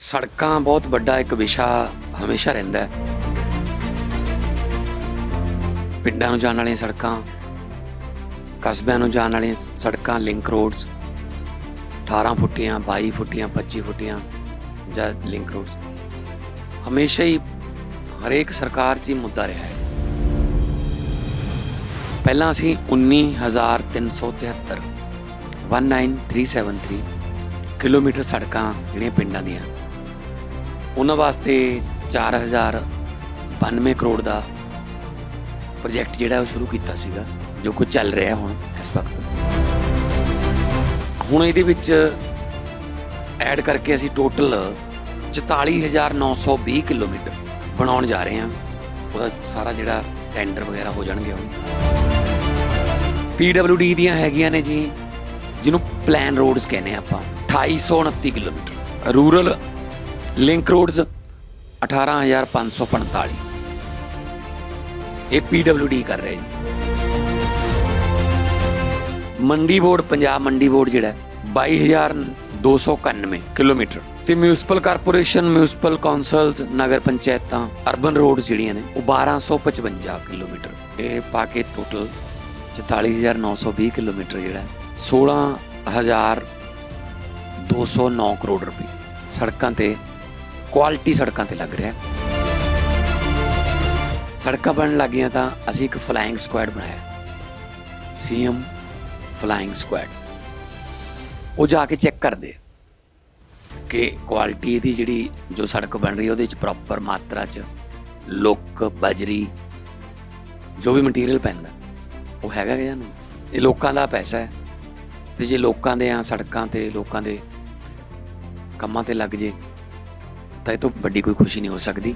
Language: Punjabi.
ਸੜਕਾਂ ਬਹੁਤ ਵੱਡਾ ਇੱਕ ਵਿਸ਼ਾ ਹਮੇਸ਼ਾ ਰਹਿੰਦਾ ਹੈ। ਪਿੰਡਾਂ ਨੂੰ ਜਾਣ ਵਾਲੀਆਂ ਸੜਕਾਂ, ਕਸਬਿਆਂ ਨੂੰ ਜਾਣ ਵਾਲੀਆਂ ਸੜਕਾਂ ਲਿੰਕ ਰੋਡਸ 18 ਫੁੱਟੀਆਂ 22 ਫੁੱਟੀਆਂ 25 ਫੁੱਟੀਆਂ ਜਾਂ ਲਿੰਕ ਰੋਡਸ ਹਮੇਸ਼ਾ ਹੀ ਹਰੇਕ ਸਰਕਾਰ 'ਚ ਹੀ ਮੁੱਦਾ ਰਿਹਾ ਹੈ। ਪਹਿਲਾਂ ਅਸੀਂ 19373 19373 ਕਿਲੋਮੀਟਰ ਸੜਕਾਂ ਜਿਹੜੀਆਂ ਪਿੰਡਾਂ ਦੀਆਂ। ਉਹਨਾਂ ਵਾਸਤੇ 4092 ਕਰੋੜ ਦਾ ਪ੍ਰੋਜੈਕਟ ਜਿਹੜਾ ਉਹ ਸ਼ੁਰੂ ਕੀਤਾ ਸੀਗਾ, ਜੋ ਕੁਝ ਚੱਲ ਰਿਹਾ ਹੁਣ ਇਸ ਵਕਤ। ਹੁਣ ਇਹਦੇ ਵਿੱਚ ਐਡ ਕਰਕੇ ਅਸੀਂ ਟੋਟਲ 44920 ਕਿਲੋਮੀਟਰ ਬਣਾਉਣ ਜਾ ਰਹੇ ਹਾਂ। ਉਹਦਾ ਸਾਰਾ ਜਿਹੜਾ ਟੈਂਡਰ ਵਗੈਰਾ ਹੋ ਜਾਣਗੇ ਹੁਣ। PWD ਦੀਆਂ ਹੈਗੀਆਂ ਨੇ ਜੀ, ਜਿਹਨੂੰ ਪਲਾਨ ਰੋਡਸ ਕਹਿੰਦੇ ਆ ਆਪਾਂ 2829 ਕਿਲੋਮੀਟਰ। ਰੂਰਲ ਲਿੰਕ ਰੋਡਸ 18545 ਇਹ PWD ਕਰ ਰਹੇ ਜੀ ਮੰਡੀ ਬੋਰਡ ਪੰਜਾਬ ਮੰਡੀ ਬੋਰਡ ਜਿਹੜਾ ਹੈ, 22291 ਕਿਲੋਮੀਟਰ ਤੇ ਮਿਊਨਿਸਪਲ ਕਾਰਪੋਰੇਸ਼ਨ ਮਿਊਨਿਸਪਲ ਕਾਉਂਸਲਸ ਨਗਰ ਪੰਚਾਇਤਾਂ ਅਰਬਨ ਰੋਡਸ ਜਿਹੜੀਆਂ ਨੇ ਉਹ 1255 ਕਿਲੋਮੀਟਰ ਇਹ ਪਾ ਕੇ ਟੋਟਲ 44920 ਕਿਲੋਮੀਟਰ ਜਿਹੜਾ ਹੈ, 16209 ਕਰੋੜ ਰੁਪਏ ਸੜਕਾਂ ਤੇ ਕੁਆਲਿਟੀ ਸੜਕਾਂ ਤੇ ਲੱਗ ਰਿਹਾ। ਸੜਕਾਂ ਬਣਨ ਲੱਗੀਆਂ ਤਾਂ ਅਸੀਂ ਇੱਕ ਫਲਾਈਂਗ ਸਕੁਐਡ ਬਣਾਇਆ। ਸੀਐਮ ਫਲਾਈਂਗ ਸਕੁਐਡ ਉਹ ਜਾ ਕੇ ਚੈੱਕ ਕਰਦੇ ਕਿ ਕੁਆਲਿਟੀ ਇਹਦੀ ਜਿਹੜੀ ਜੋ ਸੜਕ ਬਣ ਰਹੀ ਉਹਦੇ ਵਿੱਚ ਪ੍ਰੋਪਰ ਮਾਤਰਾ ਚ ਲੁੱਕ ਬਜਰੀ, ਜੋ ਵੀ ਮਟੀਰੀਅਲ ਪੈਂਦਾ, ਉਹ ਹੈਗਾ ਜਾਂ ਨਹੀਂ? ਇਹ ਲੋਕਾਂ ਦਾ ਪੈਸਾ ਹੈ। ਤੇ ਜੇ ਲੋਕਾਂ ਦੇ ਆ ਸੜਕਾਂ ਤੇ, ਲੋਕਾਂ ਦੇ ਕੰਮਾਂ ਤੇ ਲੱਗ ਜੇ ਤਾਂ ਇਹ ਤੋਂ ਵੱਡੀ ਕੋਈ ਖੁਸ਼ੀ ਨਹੀਂ ਹੋ ਸਕਦੀ।